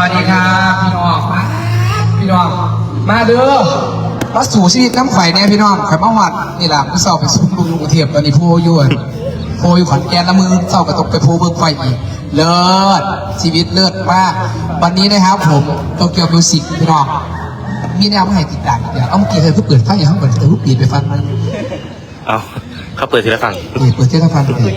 วัสดีครับพี่น้องพี่น้องมาเด้อมาสู่ชีวิตน้ำไข่เนี่ยพี่น้องไข่มาวัดนี่แหละพี่สอบไปสุ่มลุงกรุงเทพตอนนี้โพยวนโพอยู่ขอนแก่นละมือเศร้ากระตกไปโพเบิกไฟอีกเลิศชีวิตเลิศมาก วันนี้นะครับผมโตเกียวมิวสิกพี่น้องมีแนวมาให้ติดตามเดี๋ยวเอาเมื่อกี้เคยเพิ่งเปิดไฟอย่างข้างบนแต่รูปปีดไปฟังมันเอา เขาเปิดทีละฝั่งเปิดเปิดเจ้าฟันเลย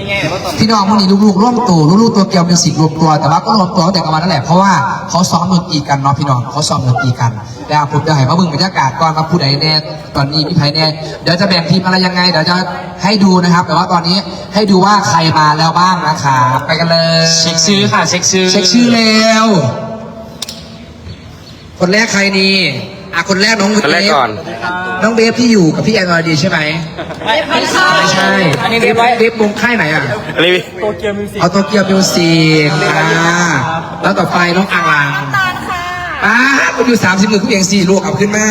พี่น้องมันนี่ลูกๆร่วมตัวลูกๆตัวเกียวมิวสิกรวมตัวแต่ว่าก็รวมตัวตั้งแต่กลางวันนั่นแหละเพราะว่าเขาซ้อมดนตรีกันเนาะพี่น้องเขาซ้อมดนตรีกันแล้วผมจะให้มาเบิ่งบรรยากาศก่อนมาผู้ใดแน่ตอนนี้พี่ไผ่แน่เดี๋ยวจะแบ่งทีมอะไรยังไงเดี๋ยวจะให้ดูนะครับ แต่ว่าตอนนี้ให้ดูว่าใครมาแล้วบ้างนะครับไปกันเลยเช็คชื่อค่ะเช็คชื่อเช็คชื่อแล้วคนแรกใครนี่ อะคนแรกน้องเวฟคนแรกก่อน น้องเบฟที่อยู่กับพี่แอนอรดีใช่ไหมไม่ใช่ ไม่ใช่อันนี้เบเรียฟบร้อยเบฟวงค่ายไหนอะ อันนี้โตเกียวมิวสิกเอาโตเกียวมิวสิกอ่าแล้วต่อไปน้องอ่างลางตาลค่ะป้าคุณอยู่สามสิบหมื่นคุณเองสี่ลวกเอาขึ้นมา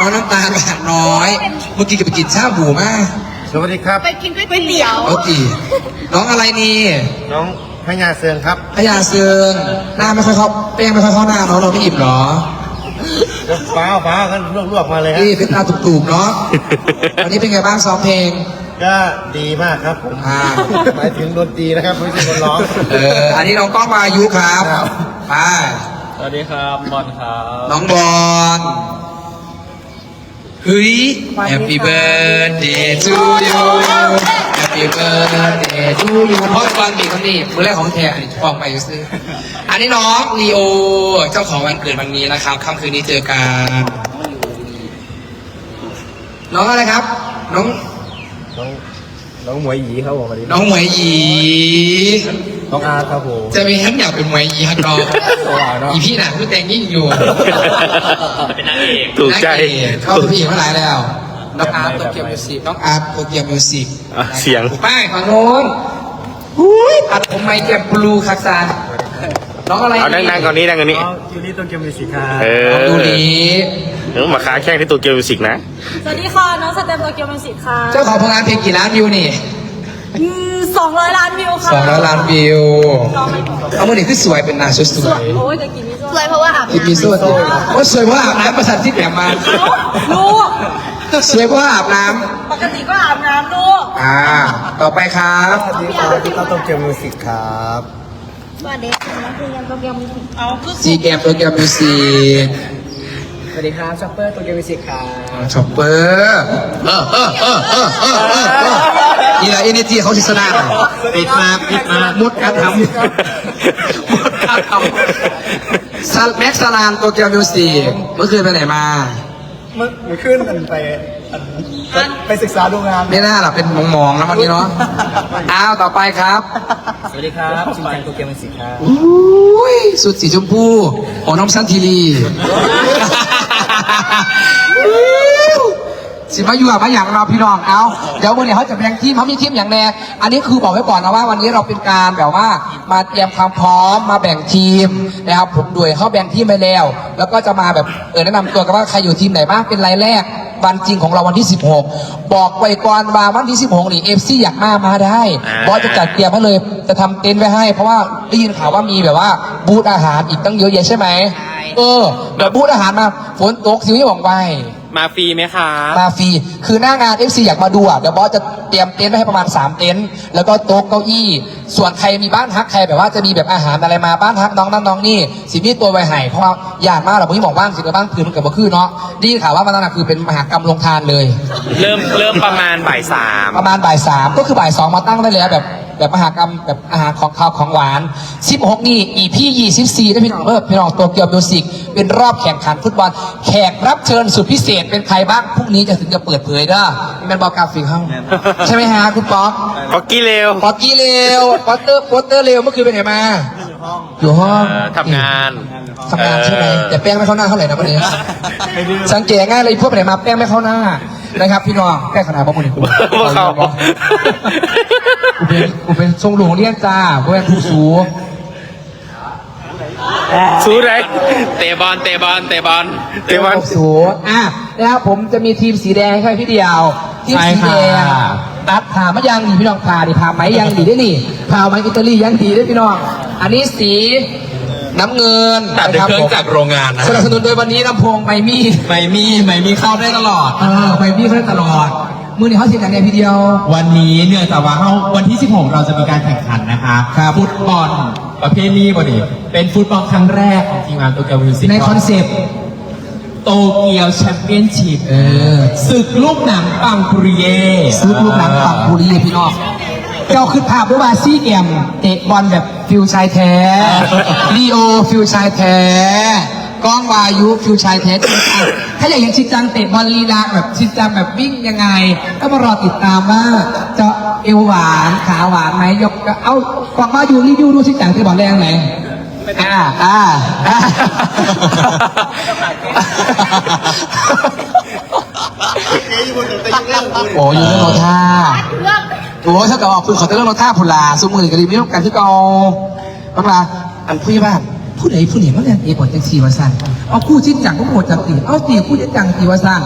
น้องน้ำตาลหวานน้อย เมื่อกี้ก็ไปกินชาบูมาสวัสดีครับ ไปกินก๋วยเตี๋ยวโอเคน้องอะไรนี่ น้องพญาเสืองครับพยาเสืองหน้าไม่ค่อยเข้าแป้งไม่ค่อยเข้าหน้าเนาะเราไม่อิ่มเหรอ ฟ้าฟ้ากันลวกๆมาเลยฮะนี่เป็นตาตุ่มๆเนาะวันนี้เป็นไงบ้างซ้อมเพลง ก็ดีมากครับผมอ่า หมายถึงดนตรีนะครับไม่ใช่คนร้อง เอออันนี้น้องก้องมาอายุครับครับ ไปสวัสดีครับบอลครับน้องบอล เฮ้ย Happy birthday to you Happy birthday to you เพราะฟังดีคนนี้มือแรกของแท้อันนี้ฟังไปซื้อ อันนี้น้องลีโอเจ้าของวันเกิดวันนี้นะครับค่ำคืนนี้เจอกัน น้องอะไรครับ น้อง น้องน้องหมวยหยีครับผมวันนี้น้องหมวยหยี น้องอาร์ตครับผมจะมีทั้งอยากเป็นหมวยหยีฮักน้องโอ้ยเนอะอีพี่น่ะคือแต่งยิ่งอยู่เป็นนางเอกถูกใจนัเอกเข้าพี่มาหลายแล้วน้องอาร์ตโตเกียวมิวสิกน้องอาร์ตโตเกียวมิวสิกอะเสียงป้ายฝั่งโน้นอุ้ยอัดผมไมค์แกมบลูคักซานน้องอะไรเอานั่งๆก่อนนี้นั่งก่อนนี้จูลี่โตเกียวมิวสิกครับเออน้องดูดีเออมาค้าแข่งที่ตัวเกียวมิวสิกนะ สวัสดีค่ะ น้องสเต็มโตเกียวมิวสิกค่ะ เจ้าของผลงานเพลงกี่ล้านวิวนี่ สองร้อยล้านวิวค่ะสองร้อยล้านวิวลองไปก่อนเอามือนี่คือสวยเป็นนางสวยสสววยยโอ้ยแต่กินไม่สวยเพราะว่าอาบอีพีโซดว่าสวยเพราะอาบน้ำประสาทที่แปมมาลูกสวยเพราะอาบน้ปกติก็อาบน้ำลูกำอ่า ต่อไปครับสวัสดีครับพี่ต้าโตเกียวมิวสิกครับสวัสดีค่ะนักเรียนโตเกียวมิวสิกเอาคือซีแกมโตเกียวมิวสิก สวัสดีครับช็อปเปอร์ตัวเกมมิวสิกครับช็อปเปอร์เออเออเออเออเออเออเออนี่แหละเอเนจีเขาชิสนาปิดมาปิดมามุดการทำมุดการทำซัลแม็กซาลานโตเกียวมิวสิกเมื่อคืนไปไหนมาเมื่อเมื่อขึ้นอันไปอันไปศึกษาดูงานไม่น่าหรอกเป็นมองๆแล้ววันนี้เนาะอ้าวต่อไปครับ สวัสดีครับชินจังตัวเกมมิวสิกครับอุ้ยสุดสีชมพูโอ้น้องซันทีรี Woo! สิมาอยู่กับมาอย่างเราพี่น้องเอาเดี๋ยววันนี้เขาจะแบ่งทีมเขามีทีมอย่างแน่อันนี้คือบอกไว้ก่อนนะว่าวันนี้เราเป็นการแบบว่ามาเตรียมความพร้อมมาแบ่งทีมนะครับผมด้วยเขาแบ่งทีมไปแล้ว แล้วก็จะมาแบบเออแนะนำตัวกันว่าใครอยู่ทีมไหนบ้างเป็นรายแรกวันจริงของเราวันที่ 16 บอกไว้ก่อนว่าวันที่ 16 นี่เอฟซีอยากมามาได้อ่าบอสจะจัดเตรียมให้เลยจะทำเต็นท์ไว้ให้ เพราะว่าได้ยินข่าวว่ามีแบบว่าบูธอาหารอีกตั้งเยอะแยะใช่ไหมเออแบบบูธอาหารมาฝนตกสิวที่บอกไว้ มาฟรีไหมคะ มาฟรี คือหน้างาน FC อยากมาดูอะ เดี๋ยวบอสจะเตรียมเต็นท์ไว้ให้ประมาณ 3 เต็นท์ แล้วก็โต๊ะเก้าอี้ ส่วนใครมีบ้านฮักใครแบบว่าจะมีแบบอาหารอะไรมาบ้านฮักน้องนั่นน้องนี่ สิมีตัวไว้ให้เพราะว่าอยากมากหรอกพี่บอกบ้างสิกับบ้างคือมันเกิดมาคือเนาะดีข่าวว่ามันนั่นนะคือเป็นมหากรรมลงทานเลย เริ่มเริ่มประมาณบ่ายสามประมาณบ่ายสามก็คือบ่ายสองมาตั้งได้แล้วแบบ แบบมหากรรมแบบอาหารของข้าวของหวาน 16 นี่อีพี่24ได้พี่น้องเออพี่น้องตัวเกียวมิวสิกเป็นรอบแข่งขันฟุตบอล แขกรับเชิญสุดพิเศษเป็นใครบ้างพรุ่งนี้จะถึงจะเปิดเผยเด้อนี่เป็นบอกกราฟิกเข้าใช่ไหมฮะคุณป๊อกพ็อกกี้เร็วป๊อกกี้เร็วป๊อตเตอร์โปสเตอร์เร็วเมื่อคืนเป็นไงมาอยู่ห้องเออทำงานทำงานใช่ไหมเออแต่แป้งไม่เข้าหน้าเท่าไหร่นะวันนี้สังเกตง่ายเลยพวกไปไหนมาแป้งไม่เข้าหน้านะครับพี่น้องแป้งขนาดบอกคนอื่นกูพวกเขา กูเป็นกูเป็นทรงหลวงเรียกจ้ากูเป็นผู้สูสู้ไรเตะบอลเตะบอลเตะบอลเตะบอลผู้สูอะนะครับผมจะมีทีมสีแดงให้พี่เดียวทีมสีแดงตัดผ่ามายังดีพี่น้องผ่าดิผ่าไหมยังดีได้นี่ผ่าไหมอิตาลียังดีได้พี่น้อง อันนี้สีน้ำเงินตัดด้วยนะเครื่องจากโรงงานนะสนับสนุนโดยวันนี้ลำโพงไมมี่ไม่มีไม่มีเข้าได้ตลอดเออไมมี่เขาได้ตลอด มือนี่เขาสิกันเนี่ยพี่เดียว วันนี้เนื่องจากว่าเขาวันที่ 16 เราจะมีการแข่งขันนะคะครับฟุตบอลประเภทนี้บอดีเป็นฟุตบอลครั้งแรกของทีมงานโตเกียวมิวสิกในคอนเซปต์โตเกียวแชมเปี้ยนชิพเออศึกลูกหนังปังปุริเย่ซื้อลูกหนังปักบุรีพี่น้องเจ้าคือภาพด้วยว่าซี่เกมเตะบอลแบบฟิวชายแท้ลีโอฟิวชายแท้ ก้องวายุฟิวชายแท้จริงจังถ้าอยากเห็นชินจังเตะบอลลีลาแบบชินจังแบบวิ่งยังไง ก็มารอติดตามว่าจะเอวหวานขาหวานไหมยกเอากวางวายุรีวิวดูชินจังเตะบอลแรงไหนอ่าอ่าอ่าโอ้ยอยู่เรื่องโนท่าโอ้ยถ้าเกิดว่าคุณขอจะเรื่องโนท่าพุลาสมมือกันดีไม่ต้องการที่เกาบ้างละอันพูดว่าง ผู้ใดผู้หนึ่งมันเรียนเอกบทจังสีวาสันเอาคู่ชิ้นจังก็โหดจังตีเอาตีคู่ชิ้นจังตีวาสัน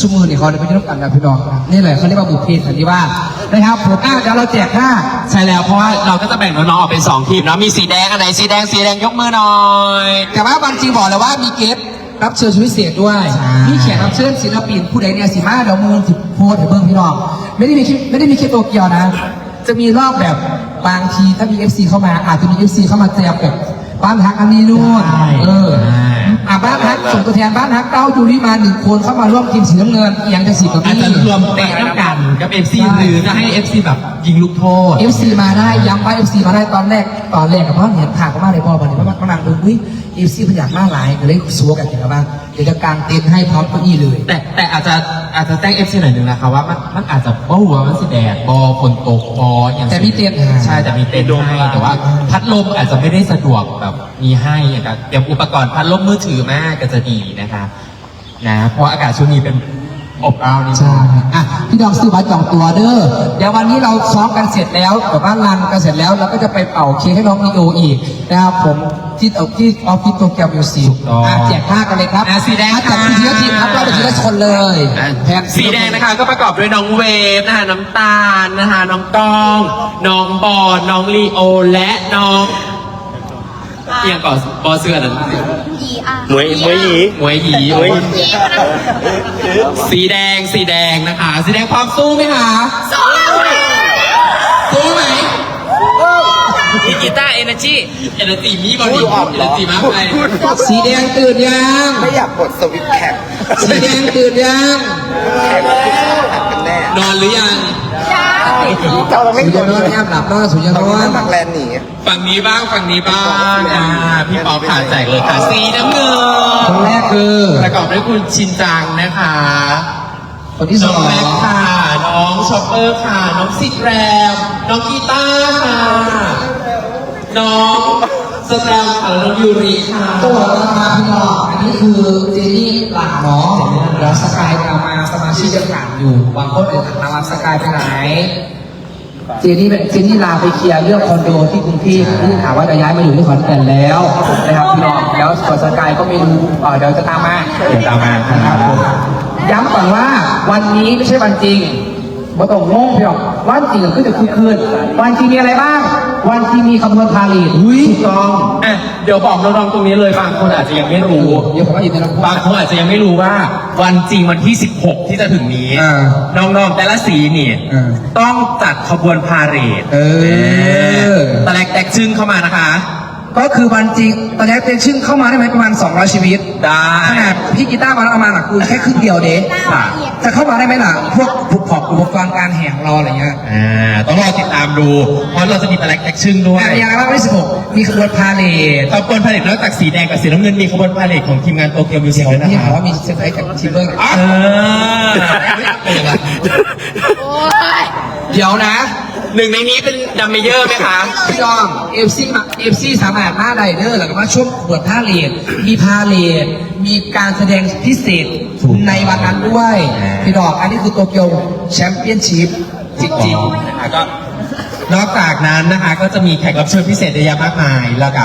สมมือเนี่ยเขาเลยไม่ได้ต้องการนะพี่น้องนี่แหละเขาเรียกว่าบุพเพสันนิวาสนะครับผมอะเดี๋ยวเราแจกห้าใช่แล้วเพราะว่าเราก็จะแบ่งน้องๆออกเป็น2ทีมนะมีสีแดงอันไหนสีแดงสีแดงยกมือหน่อย แต่ว่าบางจริงบอกเลยว่ามีเกสรับเชิญชุดพิเศษด้วยใช่มีแขกรับเชิญศิลปินผู้ใดเนี่ยสิมาเดี๋ยวมือถือโพสต์ให้เบิ้งพี่น้องไม่ได้มีคลิปไม่ได้มีแค่โตเกียวนะ จะมีรอบแบบบางทีถ้ามี FC เข้ามาอาจจะมี FC เข้ามาแจมแบบ บ้านฮักอันนี้นู่นเอออะบ้านฮักส่งตัวแทนบ้านฮักเก้ายูริมาหนึ่งคนเข้ามาร่วมทีมสีน้ำเงินเอียงจะสีกับอาจพี่จะรวมเตะน้ำกันกับ FC หรือจะให้ FC แบบยิงลูกโทษเอฟซีมาได้ย้ำว่าเอฟซีมาได้ตอนแรกตอนแรกกับพ่อเห็นผ่านก็มาเลยพ่อวันนี้พ่อกำลังดูอุ้ยเอฟซีพยากมากหลายก็เลยซัวกันถึงกับว่าเดี๋ยวจะกางเต็นท์ให้พร้อมเก้าอี้เลย แต่แต่อาจจะ อาจจะแจ้ง FC หน่อยหนึงนะคะว่ามันมันอาจจะบ่หัวมันสิแดดบอฝนตกบออย่างแต่มีเต็นท์ใช่แต่มีเต็นท์ให้แต่ว่า พัดลมอาจจะไม่ได้สะดวกแบบมีให้อย่างกับเตรียมอุปกรณ์พัดลมมือถือมากก็จะดีนะคะนะเพราะอากาศช่วงนี้เป็น อบอ้าวนี่ใช่อะพี่น้องซื้อบัตรจองตัวเด้อ เดี๋ยววันนี้เราซ้อมกันเสร็จแล้วแบบว่ารันกันเสร็จแล้วเราก็จะไปเป่าเค้กให้น้องนีโออีกนะครับผมที่เอาที่ออฟฟิศโตเกียวมิวสิกอะแจกผ้ากันเลยครับอะสีแดงอะจัดทีละทีมครับเราเป็นทีละคนเลยแพนสีแดงนะคะก็ประกอบด้วยน้องเวฟนะคะน้ำตาลนะคะน้องกล้อง น้องบอลน้องลีโอและน้อง เอียงก่อนบอเสื้อนั้นดีอะหมวยหมวยหยีหวยหยีหมวยหยีดีก็นะสีแดงสีแดงนะคะ สีแดงพร้อมสู้ไหมคะสองสู้ไหมมีกีตาร์เอเนจีเอเนจีมีบอดี้เอเนจีมากไปสีแดงตื่นยังไม่อยากกดสวิตช์แข่งสีแดงตื่นยังแข่งกันแน่นอนหรือยัง เจ้าเราสุไม่ญกญาดนนท์แอบหลับแล้วสุญญานนท์ทางแลนหนีฝั่งนี้บ้างฝั่งนี้บ้างอ่าพี่ปอผ่าแจกเลยค่ะสีน้ำเงินคนแรกคือประกอบด้วยคุณชินจังนะคะคนที่สน้องแม็กค่ะ น้องช็อปเปอร์ค่ะ น้องซิดแรม น้องกีตาร์ค่ะ น้องสแตมค่ะน้องยูริค่ะตัวราคาพี่น้องอันนี้คือเจนี่หลังเนาะแล้วสกายกลับมาสมาชิก ยังต่างอยู่บางคนเอ่ยถามว่าสกายไปไหนเจนี่เป็นเจนี่ลาไปเคลียร์เรื่องคอนโดที่กรุงเทพที่ถามว่าจะย้ายมาอยู่ที่ขอนแก่นแล้วนะครับพี่น้องแล้วส่วนสกายก็ไม่รู้เอ่อเดี๋ยวจะตามมาเดี๋ยวตามมาครับผมย้ำก่อนว่าวันนี้ไม่ใช่วันจริงบ่ต้องงงพี่น้องวันจริงก็คือจะคือคืนวันจริงมีอะไรบ้าง วันจริงมีขบวนพาเหรดถูกต้องอะเดี๋ยวบอกน้องๆตรงนี้เลยบางคนอาจจะยังไม่รู้ เดี๋ยวผมว่าอยู่ในลำโพง บางคนอาจจะยังไม่รู้ว่า วันจริงวันที่ 16 ที่จะถึงนี้ อ่าน้องๆแต่ละสีนี่อ่าต้องจัดขบวนพาเหรดเออตะแลกแตกชึ่งเข้ามานะคะ ก็คือวันจริงตอนนี้เป็นชื่อเข้ามาได้ไหมประมาณ200ชีวิตได้ ขนาดพี่กีตาร์มาแล้วเอามาหลักกูแค่ครึ่งเดียวเด้ค่ะ จะเข้ามาได้ไหมล่ะ พวกผูกขอบอุปกรณ์การแห่ของเราอะไรเงี้ยอ่าต้องรอติดตามดู เพราะเราจะมีตะแลกแตกชึ่งด้วยอะอย่างไรบ้างวันที่16มีขบวนพาเหรดขบวนพาเหรดนอกจากสีแดงกับสีน้ำเงินมีขบวนพาเหรดของทีมงานโตเกียวมิวสิกด้วยนะนี่คะถามว่ามีเซอร์ไพรส์กับทีมเบอร์อะเออโอ้ยเดี๋ยวนะ หนึ่งในนี้เป็นดัมเมเยอร์ไหมคะพี่น้องเอฟซีมาเอฟซีสามารถมาได้เด้อแล้วก็มาช่วงขวดพาเหรดมีพาเหรดมีการแสดงพิเศษในวันนั้นด้วยพี่น้องอันนี้คือโตเกียวแชมเปี้ยนชิพจริงๆนะคะก็นอกจากนั้นนะคะก็จะมีแขกรับเชิญพิเศษเยอะแยะมากมายแล้วก็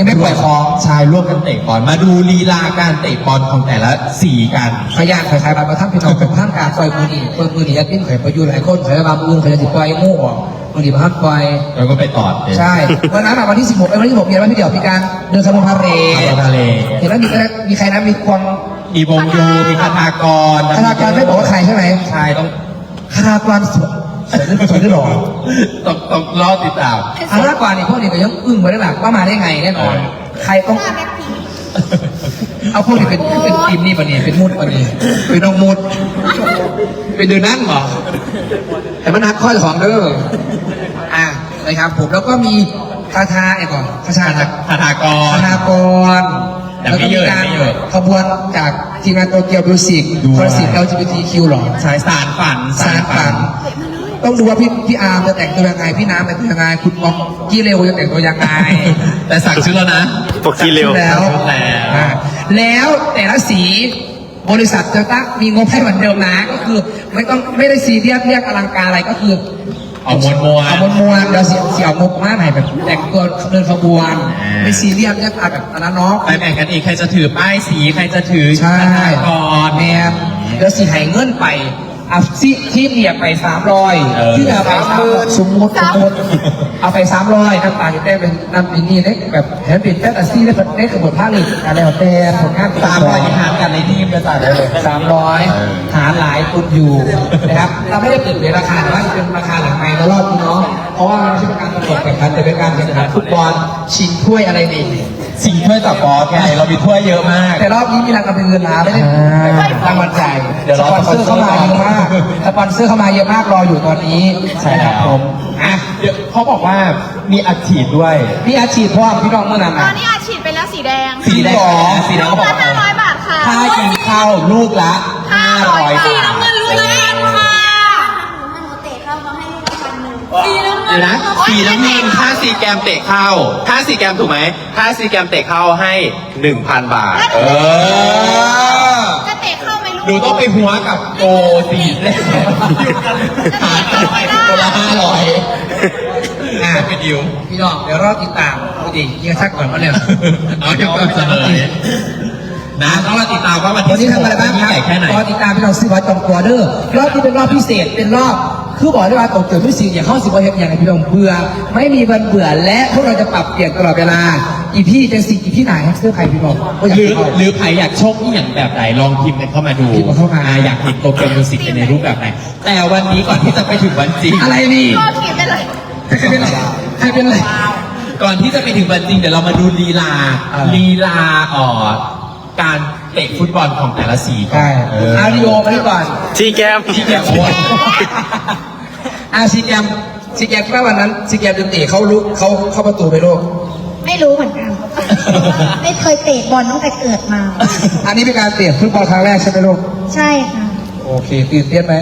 ยังไม่ปล่อยของชายร่วมกันเตะบอลมาดูลีลาการเตะบอลของแต่ละสีกันขยานขายขายบัตรมาทั้งพี่น้องเป็นท่านการซอยมือนี่เปิดมือนี่ยัดปิ้นข่อยประยุทธ์หลายคนข่อยบางมือข่อยจะติดปล่อยมู่ออกมือวันนี้พักไปแล้วก็ไปตอดเลยใช่วันนั้นอะวันที่16เอ้ยวันที่16มีอะไรบ้างพี่เดี่ยวมีการเดินขบวนพาเหรไปดทะเลเห็นแล้วมีมีใครนะมีควงมีวงยูมีคาถากรคณากรไม่บอกว่าใครใช่ไหมใช่ต้องคณากรสวย สวยหรือสวยหรือหล่อต้องต้องรอติดตามคณากรนี่พวกนี้ก็ยังอึ้งไว้ได้แบบว่ามาได้ไงแน่นอน ใครต้อง เอาพวกนี้เป็นเป็นทีมนี่ปะเนี่ยเป็นมุดปะเนี่ยเป็นน้องมุด เป็นเดือนนั่นเหรอแต่มันนักข้อของเด้ออะนะครับผมแล้วก็มีคาทาไอ้ก่อนคาชานะคาถากรคณากรแต่แล้วไม่ก็เยมีอะการไม่เยอะขบวนจากทีมงานโตเกียวมิวสิกด้วยคอนเสิร์ต LGBTQ หรอสายสารฝันสารฝัน ต้องดูว่าพี่พี่อาร์มจะแต่งตัวยังไง พี่น้ำแต่งตัวยังไง คุณมองกี้เร็วจะแต่งตัวยังไง แต่สั่งชื่อแล้วนะพวกขี้เร็วแล้วแล้วอ่าแล้วแต่ละสีบริษัทจะตั้งมีงบให้เหมือนเดิมนะก็คือ ไม่ต้องไม่ได้ซีเรียสเรียกอลังการอะไรก็คือเอามวลมวลเอามวลมวลเดี๋ยวเสียเสียงบมากหน่อยแบบแต่งตัวเดินขบวนอ่าไม่ซีเรียสเรียกอะไรแบบอันนั้นเนาะไปแบ่งกันเองใครจะถือป้ายสีใครจะถือใช่คาถากรแมนเดี๋ยวสีหายเงินไปเอาที่ที่เหลียไปสามร้อยเออ ที่เหลือไปสามสมมติสมมติเอาไปสามร้อยน้ำตาลจะได้เป็นน้ำอินนี่เล็กแบบแฮปปี้แฟนตาซีได้ได้กระบวนท่าหนึ่งอะไรของแต่ผลงานสามร้อยที่หารกันในทีมจะจ่ายได้เลยสามร้อยหาหลายตุนอยู่นะครับเราไม่ได้เปิดเผยราคาแต่ว่าเป็นราคาหลังไมค์แล้วรอบนี้เนาะเพราะว่ามันไม่ใช่เป็นการประกวดแข่งขันแต่เป็นการแข่งขันฟุตบอลชิงถ้วยอะไรนี่ สิ่งถ้วยจับบอสไงเรามีถ้วยเยอะมาก แต่รอบนี้มีรางวัลเป็นเงินล้านไม่ได้รางวัลใหญ่เดี๋ยวรอสปอนเซอร์เข้ามาเยอะมากสปอนเซอร์เข้ามาเยอะมากรออยู่ตอนนี้ใช่แล้วผมอะเดี๋ยวเขาบอกว่ามีอัดฉีดด้วยพี่อาชีพพ่อพี่น้องเมื่อนำตอะอนนี้อาฉีดไปแล้วสีแดงสีแดงหรอสีแดงลูเขากบอกละห้าร้อยบาทค่ะค่ากินข้าวลูกละห้าร้อย500สีบาทน้ำเงินลูกละพันค่ะ เดี๋ยวนะสีน้ำเงินค่าสีแกมเตะเข้าค่าสีแกมถูกไหมค่าสีแกมเตะเข้าให้หนึ่งพันบาท เออ จะเตะเข้าไหมหนูลูกต้องไปหัวกับโกสีเล่นหารกันคนละห้าร้อยอะเป็นดิวพี่น้องเดี๋ยวรอติดตามดูดิยิงชักก่อนมาเนี่ยเอาเดี๋ยวก็เสนอนะต้องมาติดตามว่าวันวันที่นี้ทำอะไรบ้างยิ่คงรับใหญ่แค่ไหนรอติดตามพี่น้องซื้อบัตรจองตัวเด้อรอบนี้เป็นรอบพิเศษเป็นรอบ คือบอกได้ว่าตกเกิดไม่สิ่งอย่างเข้าสิบวันอย่างไรพี่น้องเบื่อไม่มีวันเบื่อและพวกเราจะปรับเปลี่ยนตลอดเวลาอีพี่จะสี่อีพี่ไหนเสื้อใครพี่น้องก็อยากหรือเข้าหรือใครอยากโชคที่อย่างแบบไหนลองพิมพ์กันเข้ามาดูพิมพ์เข้ามาอ่อยากเห็นโปรแกรมมิวสิกเป็นในรูปแบบไหนแต่วันนี้ก่อนที่จะไปถึงวันจริงอะไรนี่ก็ขีดไปเลยใครเป็นไรใครเป็นไรก่อนที่จะไปถึงวันจริงเดี๋ยวเรามาดูลีลาเออลีลาเอ่อการ เตะฟุตบอลของแต่ละสีก่อนใช่เอออาริโอมาดีก่อนชีแกมที่แกโอนอาซีแกมซีแกมคิดว่าวันนั้นซีแกมจะเตะเขาลุกเขาเข้าประตูไปโลก ไม่รู้เหมือนกัน ไม่เคยเตะบอลตั้งแต่เกิดมา อันนี้เป็นการเตะฟุตบอลครั้งแรกใช่ไหมลูกใช่ค่ะ โอเคตื่นเต้นไหม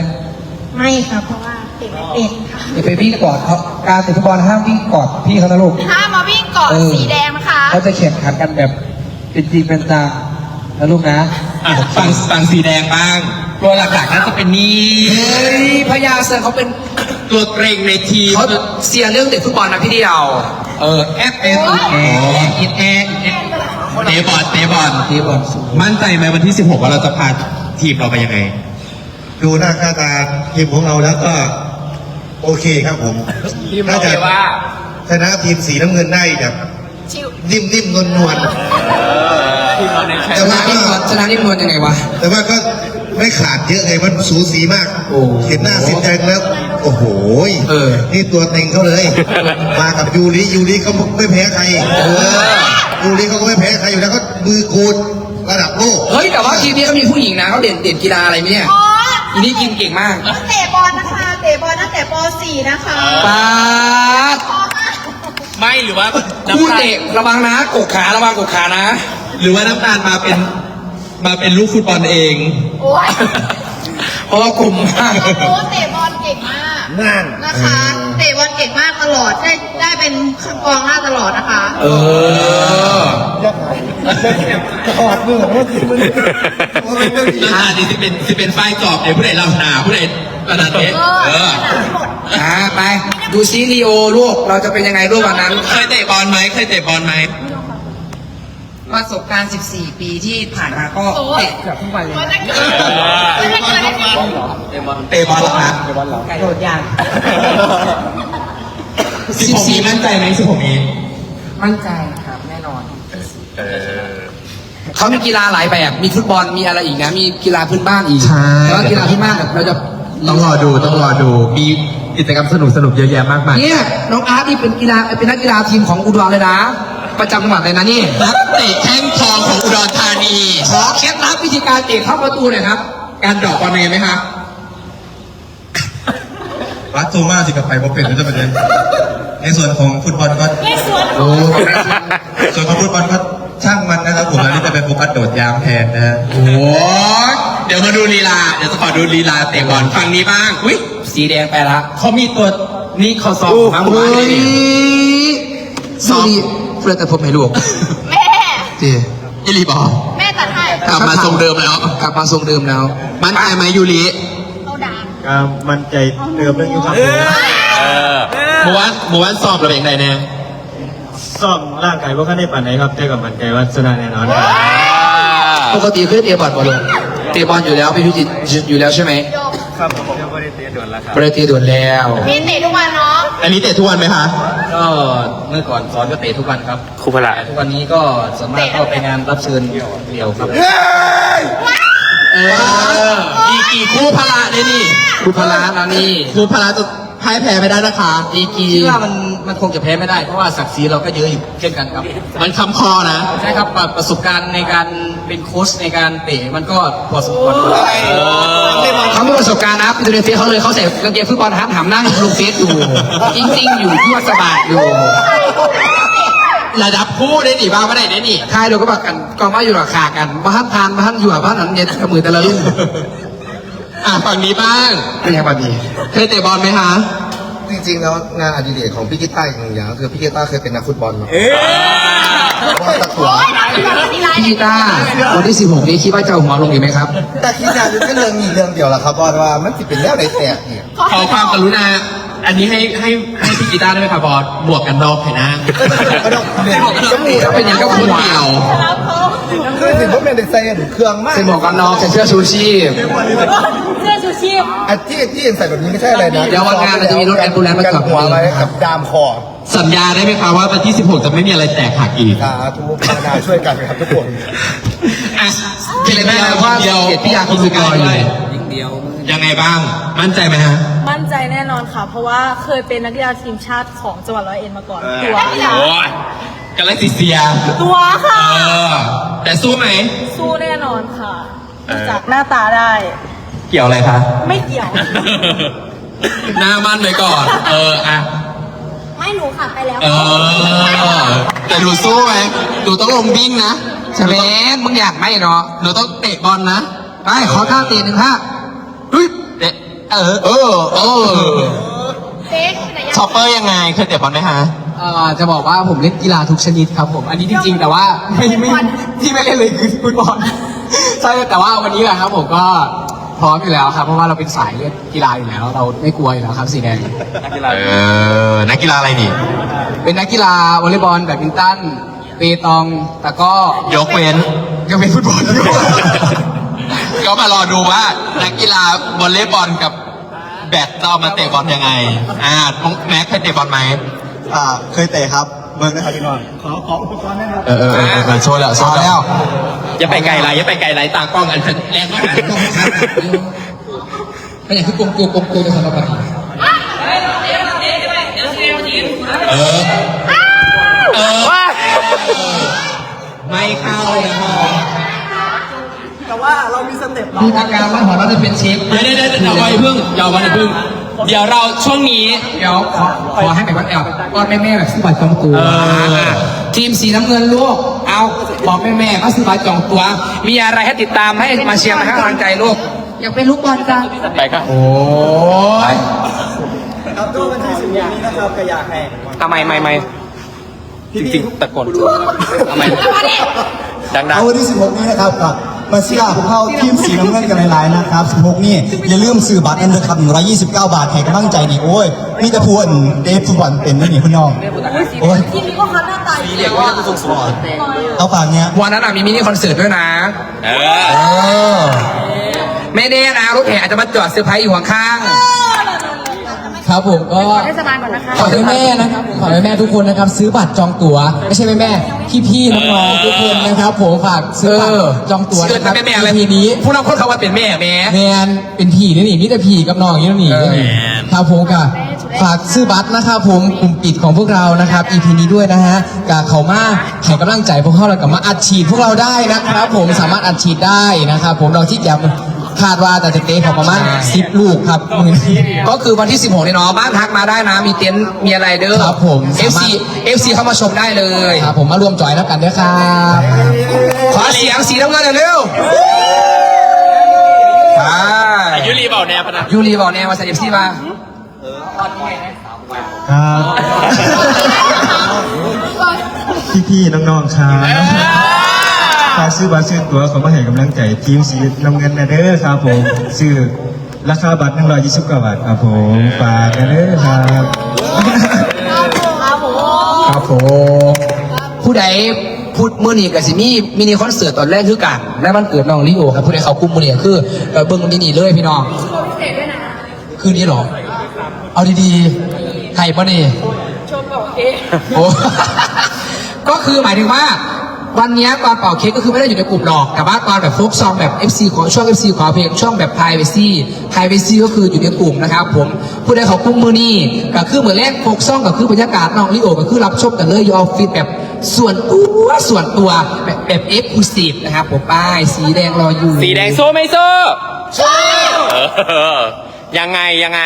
ไม่ค่ะเพราะว่าเตะไม่เป็นค่ะอย่าไปวิ่งกอดเขาการเตะฟุตบอลห้ามวิ่งกอดพี่เขานะลูกห้ามมาวิ่งเกาะเออสีแดงนะคะ เขาจะแข่งขันกันแบบเป็นจริงเป็นจัง นะลูกนะอะฝั่งฝั่งสีแดงบ้าง ตัวหลักๆน่าจะเป็นนี่เฮ้ยพญาเสือเขาเป็นตัวเกรงในทีมเขาเสียเรื่องเตะฟุตบอลนะพี่เดียวเออแอฟเอฟแออินแอเตะบอลเตะบอลเตะบอลสูงมั่นใจไหมวันที่ 16 ว่าเราจะพาทีมเราไปยังไง ดูหน้าค่าตาทีมของเราแล้วก็ โอเคครับผมน่าจะชนะทีมสีน้ำเงินได้แบบชิวนิ่มนิ่มนวลน วลๆแต่ชว่านะก็นี่นวลชนะนี่นวลยังไงวะ แต่ว่าก็ไม่ขาดเยอะไงมันสูสีมากโอ้เห็นหน้าสินใจแล้ว โอ้โหเออ นี่ตัวเต็งเขาเลย มากับยูริยูริเขาไม่แพ้ใครเออยูริเขาก็ไม่แพ้ใครอยู่แล้วก็มือกูดระดับโลกเฮ้ยแต่ว่าทีมนี้เขามีผู้หญิงนะเขาเด่นเด่นกีฬาอะไรไหมเนี่ยอ๋ออีนี่กินเก่งมากเตะบอลนะคะ เตะบอลตั้งแต่ป .4 นะคะปาดไม่หรือว่าคู่เตะระวังนะกกขาระวังกกขานะ หรือว่าน้ำตาลมาเป็นมาเป็นลูกฟุตบอลเอง โอ้ยเพราะว่ากลุ่มมากรู้ว่าเตะบอลเก่งมากนั่น นะคะเตะบอลเก่งมากตลอดได้ได้เป็นกองหน้าตลอดนะคะ เออถอดมือว่าคือมันว่าเป็นเรื่องที่น้ำตาลนี่ที่เป็นที่เป็นป้ายจอบเนี่ยผู้ใดเราหนาผู้ใดขนาดนี้เอเอออหนาหมดอ่าไป ดูซีรีโอลูกเราจะเป็นยังไงรูปวันนั้น เคยเตะบอลไหมเคยเตะบอลไหม ประสบการณ์ 14 ปีที่ผ่านมาก็เตะเกือบทุกวันเลยมันจะเกิดมันจะเกิดอะไรขึ้นเตะบอลเหรอคะโดดยางสิบหกนี้มั่นใจไหมสิบหกนี้มั่นใจครับแน่นอน เขามีกีฬาหลายแบบ มีฟุตบอล มีอะไรอีกนะ มีกีฬาพื้นบ้านอีกใช่แต่ว่ากีฬาพื้นบ้านเนี่ยเราจะ ต้องรอดูต้องรอดูมีกิจกรรมสนุกสนุกๆเยอะแยะมากมาย เนี่ยน้องอาร์ตนี่เป็นกีฬาเป็นนักกีฬาทีมของอุดรเลยนะ ประจำจังหวัดเลยนะนี่นักเตะแข้งทองของอุดรธานีขอเคล็ดลับวิธีการเตะเข้าประตูหน่อยครับ การดอกบอลเป็นไงไหมคะรัดโซมาสิกับไปเพราะเป็นแล้วจะเป็นยังในส่วนของฟุตบอลก็โอ้ส่วนของฟุตบอลก็ช่างมันนะครับผมอันนี้จะเป็นโฟกัสโดดยางแทนนะฮะโอ้ยเดี๋ยวมาดูลีลา เดี๋ยวจะขอดูลีลาเตะบอลฝั่งนี้บ้าง อุ้ยสีแดงไปละเขามีตัวนี่เขาซ้อมมาหมู่โอ้บ้านยเลยนี่สดี เพื่อแต่ผมให้ลูกแม่เจียูรีบอกแม่ตัดให้กลับมาทรงเดิมแล้ว กลับมาทรงเดิมแล้ว มั่นใจไหมยูริเขาด่าก็มันใจเติมเรื่องอยู่ครับหมู่บ้านหมู่บ้านสอบเราเป็นยังไงแน่ซ่อมร่างกายว่าข้าได้ปันไหนครับแต่กับมันใจว่าชนะแน่นอนครับปกติเคยเตะบอลบอลลงเตะบอลอยู่แล้วเป็นพิจิตอยู่แล้วใช่ไหม ครับผมยังไม่ได้เตะด่วนแล้วครับปกติด่วนแล้วพี่เตะทุกวันเนาะอันนี้เตะทุกวันไหมคะก็เมื่อก่อนสอนก็เตะทุกวันครับครูพละ แต่ทุกวันนี้ก็ส่วนมากก็ไปงานรับเชิญเดี่ยวครับเอออีกกี่คู่พละเลยนี่ครูพละนะนี่คู่พละจะ พ่ายแพ้ไม่ได้นะคะดีกีคิดว่ามันมันคงจะแพ้ไม่ได้ เพราะว่าศักดิ์ศรีเราก็เยอะอยู่เช่นกันครับ มันคำคอนะใช่ครับประสบการณ์ในการเป็นโค้ชในการเตะมันก็พอสมควรด้วยเขามีประสบการณ์นะไปดูในเฟซเขาเลยเขาใส่กางเกงฟุตบอลฮับหามนั่งลงเฟซอยู่จริง ๆ อยู่ที่วัดสะบาดอยู่ระดับคู่ได้หนิบ้างไม่ได้ได้หนิทายเราก็บอกกันกองว่าอยู่หลักขากันบ้านพานบ้านอยู่บ้านนั้นเนี่ยกระมือแต่ละรุ่น อะฝั่งนี้บ้าง เป็นยังไงบ้างดี เคยเตะบอลไหมคะ จริงๆแล้วงานอดิเรกของพี่กีต้าอีกหนึ่งอย่างก็คือพี่กีต้าเคยเป็นนักฟุตบอลมาว่าตะกัวพี่กีตาร์วันที่ 16 นี้คิดว่าจะเอาหัวลงอีกไหมครับ แต่คิดงานอยู่แค่เรื่องนี้เรื่องเดียวแหละครับว่าว่ามันจะเป็นแล้วไหนแตกเนี่ยขอความกรุณา อันนี้ให้ให้ให้พี่กีตาร์ได้ไหมคะบอสบวกกันนอกให้นะก็ต้องเรียนก็เป็นอย่างก็คหันวเดียว คือถึงผมเป็นเด็กไซเอนเครื่องมากใส่หมวกกันน็อกใส่เสื้อชูชีพเสื้อชูชีพอันที่ที่ใส่แบบนี้ไม่ใช่อะไรนะเดี๋ยววันงานเราจะมีรถแอมบูเลนซ์มากันขับหัวไว้กับดามคอสัญญาได้ไหมคะว่าวันที่ 16 จะไม่มีอะไรแตกหักอีกสาธุภาวนาช่วยกันครับทุกคนอะเป็นเลยแม่ว่าเดียวเกียรติพิยาคุณสุกรอยู่ยิงเดียวยังไงบ้าง มั่นใจไหมฮะ มั่นใจแน่นอนค่ะ เพราะว่าเคยเป็นนักกีฬาทีมชาติของจังหวัดร้อยเอ็ดมาก่อน ตัวค่ะโอ้ยกาแล็กซิเซีย ตัวค่ะเออ แต่สู้ไหม สู้แน่นอนค่ะดูจากหน้าตาได้ เกี่ยวอะไรคะ ไม่เกี่ยว หน้ามั่นไปก่อน เอออะ ไม่หนูค่ะไปแล้วเออ แต่หนูสู้ไหมหนูต้องลงวิ่งนะใช่ไหมมึงอยากไหมเนาะหนูต้องเตะบอลนะไปขอท่าเตะหนึ่งท่าเฮ้ยเตะเออ เออ เออเซ็กไหนยังชอปเปอร์ยังไงเคยเตะบอลไหมฮะ เอ่อจะบอกว่าผมเล่นกีฬาทุกชนิดครับผม อันนี้จริงๆ แต่ว่าไม่ไม่ที่ไม่เล่นเลยคือฟุตบอลใช่แต่ว่าวันนี้แหละครับผมก็พร้อมอยู่แล้วครับ เพราะว่าเราเป็นสายเล่นกีฬาอยู่แล้ว เราไม่กลัวอยู่แล้วครับสีแดงเออ นักกีฬาอะไรนี่ เป็นนักกีฬาวอลเลย์บอลแบดมินตันเปตองแต่ก็ยกเว้น ยังเป็นฟุตบอลอยู่ ก็มารอดูว่า นักกีฬาวอลเลย์บอลกับแบดจะเอามาเตะบอลยังไง อ่าน้องแม็กเคยเตะบอลไหม อ่าเคยเตะครับเมืองนะครับพี่น้องขอขออุปกรณ์นะครับเออเออเออเออโชว์แล้วโชว์แล้วอย่าไปไกลไรอย่าไปไกลไรตากล้องอันนั้นแรงมากไม่อยากคือกลมตัวกลมตัวในสำหรับปฏิเออเออไม่เข้านะครับแต่ว่าเรามีสเต็ปดูทางการว่าหัวเราจะเป็นเชฟเดี๋ยวเดี๋ยวเดี๋ยวเอาไว้พึ่งเอาไว้พึ่ง เดี๋ยวเราช่วงนี้ เดี๋ยวขอขอให้แบบว่าแอบก้อนแม่ๆแบบซื้อบัตรจองตัวเออ ทีมสีน้ำเงินลูก เอาบอกแม่ๆเขาซื้อบัตรจองตัว มีอะไรให้ติดตามให้มาเชียร์มาให้กำลังใจลูก อยากเป็นลูกบอลจังไปครับโอ้ยครับตัวมันใช่สิ่งนี้นะครับกระยาแข่งทำไมไม่ไม่จริงๆตะโกนทำไมดังเอาวันที่ 16 นี้นะครับกับ มาเชียร์พวกเขาทีมสีน้ำเงินกันหลายๆนะครับ 16 นี่ อย่าลืมซื้อบัตรอันเดอร์คับ129 บาทให้กำลังใจนี่ โอ้ย มีแต่พูดเดฟฟุตบอลเป็นนี่พี่น้อง โอ้ยทีมนี้ก็คัดหน้าตาดีแล้วอะเอาฝากเนี้ยวันนั้นอะมีมินิคอนเสิร์ตด้วยนะๆเออเออ ไม่แน่นะรถแห่อาจจะมาจอดเซอร์ไพรส์อยู่ข้างครับ ครับผมก็เทศบาลก่อนนะคะขอให้แม่นะครับขอให้แม่ทุกคนนะครับ ซื้อบัตรจองตั๋ว ไม่ใช่แม่แม่พี่พี่ๆน้องๆทุกคนนะครับ ผมฝากซื้อบัตรจองตั๋วเกิดนะครับเป็นแม่อะไรทีนี้ ผู้นำคนเขาว่าเป็นแม่แม่ แมนเป็นผีนี่นี่มิแต่ผีกับน้องอย่างนี้นี่เออนี่ครับผมกับฝากซื้อบัตรนะครับผมกลุ่มปิดของพวกเรานะครับ EP นี้ด้วยนะฮะกับเขามาให้กำลังใจพวกเขาแล้วกับมาอัดฉีดพวกเราได้นะครับ ผมสามารถอัดฉีดได้นะครับ ผมเราที่จะ คาดว่าแต่จะเตะของประมาณ10ลูกครับมือนี้ก็คือวันที่ 16เนี่ยเนาะบ้านทักมาได้นะ มีเต็นท์มีอะไรเด้อครับผม FC FC เข้ามาชมได้เลยครับผมมารวมจอยแล้วกันด้วยครับขอเสียงสีน้ำเงินหน่อยเร็วไปยุรีเบาแนวพนักยูรีบอกแนวมาใส่ FC มาครับพี่ๆน้องๆครับ ฝากซื้อบัตรซื้อตั๋วเขามาให้กำลังใจทีมสีน้ำเงินนะเด้อครับผมซื้อราคาบัตร129บาทครับผมฝากนะเด้อครับครับผมผู้ใดพูดมื่อนี้กับสิมีมินิคอนเสิร์ตตอนแรกคือกันและวันเกิดน้องลิโอครับผู้ใดเขาคุ้มมื่อนี้คือเอ่อเบิ้งมินิเลยพี่น้องคืนนี้เหรอ เอาดีๆใครปะนี่ ชมบอกเอโอ้ ก็คือหมายถึงว่า วันเนี้ยตอนเป่าเค้กก็คือไม่ได้อยู่ในกลุ่มหรอก แต่ว่าตอนแบบโฟกซองแบบ FC ของช่วง FC ขอเพลงช่วงแบบ privacy privacy ก็คืออยู่ในกลุ่มนะครับผมผู้ใดเขาคุ้มมือนี่ก็คือเหมือนแรกโฟกซองก็คือบรรยากาศน้องลิโอก็คือรับชมกันเลยอยู่ออฟฟิศแบบส่วนตัวส่วนตัวแบบแบบเอ็กซ์คลูซีฟนะครับผมป้ายสีแดงรออยู่สีแดงโซ่ไม่โซ่เออยังไงยังไง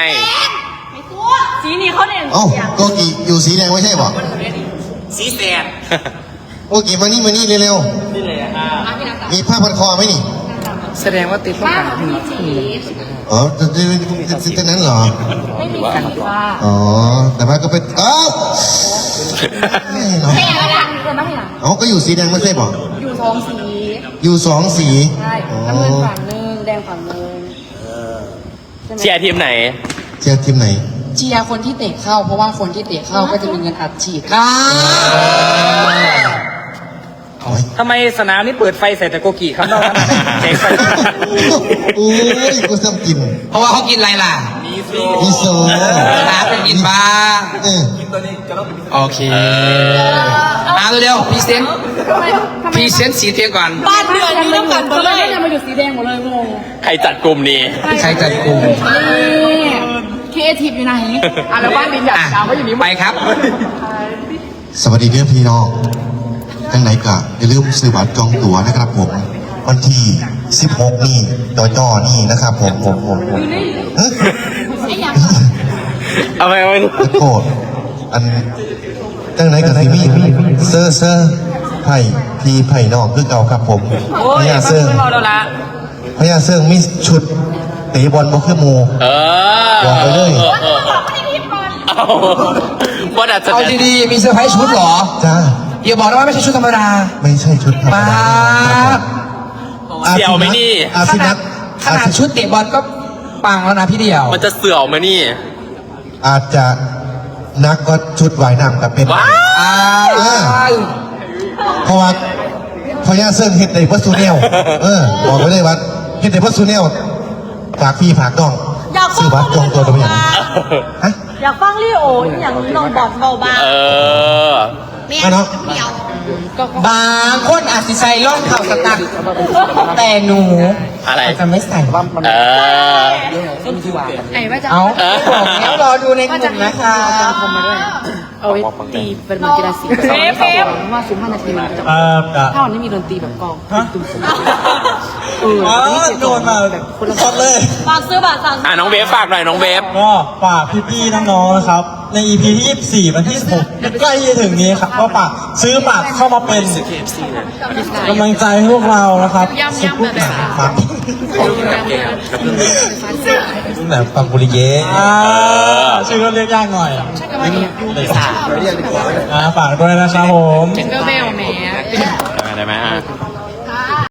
สีนี้เขาเด่นเอ้าโกกีอยู่สีแดงไม่ใช่ป่ะสีแสด โกกีมานี่มานี่เร็วๆมีผ้าพันคอไหมนี่แสดงว่าติดต้องการอ๋อจะจะจะจะจะนั้นเหรอไม่มีสีฟ้าอ๋อแต่ว่าก็เป็นเอ้าไม่เหรอไม่อยากดังเกินไม่อยากอ๋อก็อยู่สีแดงไม่ใช่ป่ะอยู่สองสีอยู่สองสีใช่อ๋อน้ำเงินฝั่งหนึงแดงฝั่งหนึงเชียร์ทีมไหน เชียร์ทีมไหนเชียร์คนที่เตะเข้า เพราะว่าคนที่เตะเข้าก็จะมีเงินอัดฉีดครับ ทำไมสนามนี้เปิดไฟใส่แต่โกกีครับนอกนั้นแจกไฟโอ้ยกูซ้ำกิน เพราะว่าเขากินอะไรล่ะมิโซน้ำเป็นกินบ้างเออโอเคมาเร็วๆพรีเซนต์ทำไมทำไมพรีเซนต์สีเทียก่อนบ้านเดือนนี้ต้องกันหมดเลยทำไมอยู่สีแดงหมดเลยงงใครจัดกลุ่มนี้ใครจัดกลุ่มนี่เคทีฟอยู่ไหนอะแล้วบ้านดินอยากอะดาวก็อยู่นี่ไปครับ สวัสดีเพื่อนพี่น้อง ทั้งไหนกะอย่าลืมซื้อบัตรจองตั๋วนะครับผม วันที่ 16 นี่จอจอนี่นะครับผมผมผมผมเฮ้ยเอาไปเอาไปขอโทษอันจังไหนกับซีมี่เซอร์เซอร์ไผ่พีไผ่นอกคือเก่าครับผมโอ้พยญามันเซิงไม่เมาแล้วละพญาเซิงมีชุดเตะบอลบ่คือหมูเออบอกไปเลยเอาบอลอาจจะเอาดีๆมีเซอร์ไพรส์ชุดเหรอจ้า อย่าบอกนะว่าไม่ใช่ชุดธรรมดาไม่ใช่ชุดธรรมป้าดาครับผมเสี่ยวไหมนี่ อาขซินานัดทขนาดชุดเตะบอลก็ปังแล้วนะพี่เดียวมันจะเสื่อมไหมนี่ อาจจะนักก็ชุดว่ายน้ำกับเป็น ว้าอ้าวเพราะว่าพญาเซิงเฮ็ดในวัตสุเนลเออบอกไว้เลยว่าเฮ็ดในวัตสุเนลฝากพี่ฝากน้องอยากฟัซื้งอบัตรจองตัวตัวอย่างฮะอยากฟังลีโออย่างน้องบอดเบาบางเออ มาเนาะบางคนอาจจะใส่ร่องเข่าสตักแต่หนูอะไรอาจจะไม่ใส่เออไอ้ว่าจะเอาเออบอกแล้วรอดูในกลุ่มนะคะเอาไว้ตีเป็นมันกีฬาสีเฟฟเฟฟว่าสิบห้านาทีมันจะเออถ้าวันนี้มีดนตรีแบบกองตุ้มเอออ๋ออันนี้เสียโดนมาคนละคนเลยฝากซื้อบัตรสั่งอะน้องเวฟฝากหน่อยน้องเวฟก็ฝากพี่ๆน้องๆนะครับ ใน EP ที่ 24 วันที่ 16 ใกล้จะถึงนี้ครับก็ฝากซื้อบัตรเข้ามาเป็นกำลังใจให้พวกเรานะครับสุดลูกหนาครับแบบปังบุริเยอ่าชื่อก็เรียกยากหน่อยอ่าฝากด้วยนะครับผมเบลแหมได้ไหมอะ